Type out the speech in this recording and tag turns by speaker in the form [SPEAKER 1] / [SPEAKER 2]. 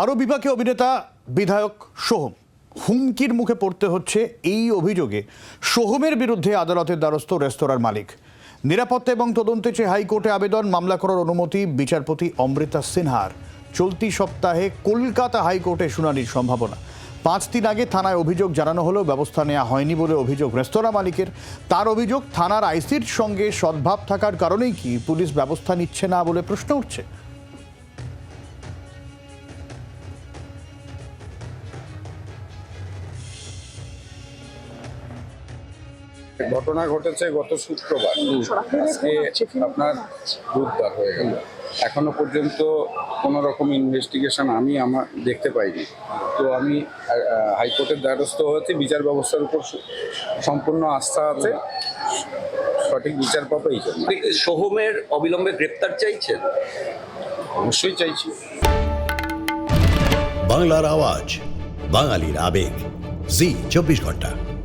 [SPEAKER 1] আরও বিপাকে অভিনেতা বিধায়ক সোহম। হুমকির মুখে পড়তে হচ্ছে এই অভিযোগে। সোহমের বিরুদ্ধে আদালতের দ্বারস্থ রেস্তোরাঁর মালিক। নিরাপত্তা এবং তদন্তে চেয়ে হাইকোর্টে আবেদন, মামলা করার অনুমতি বিচারপতি অমৃতা সিনহার। চলতি সপ্তাহে কলকাতা হাইকোর্টে শুনানির সম্ভাবনা। পাঁচ দিন আগে থানায় অভিযোগ জানানো হলেও ব্যবস্থা নেওয়া হয়নি বলে অভিযোগ রেস্তোরাঁ মালিকের। তার অভিযোগ, থানার আইসির সঙ্গে সদ্ভাব থাকার কারণেই কি পুলিশ ব্যবস্থা নিচ্ছে না বলে প্রশ্ন উঠছে?
[SPEAKER 2] ঘটনা ঘটেছে গত শুক্রবার। আজকে আপনার বুধবার হয়ে গেল। এখনও পর্যন্ত কোনো রকম ইনভেস্টিগেশন আমি আমার দেখতে পাইনি। তো আমি হাইকোর্টের দ্বারস্থ হয়েছে বিচার ব্যবস্থার উপর সু- সম্পূর্ণ আস্থা আছে। সঠিক বিচার পাবো এই জন্য।
[SPEAKER 3] সোহমের অবিলম্বে গ্রেপ্তার চাইছেন?
[SPEAKER 2] অবশ্যই চাইছি।
[SPEAKER 4] বাংলার আওয়াজ বাঙালির আবেগ। জি চব্বিশ ঘণ্টা।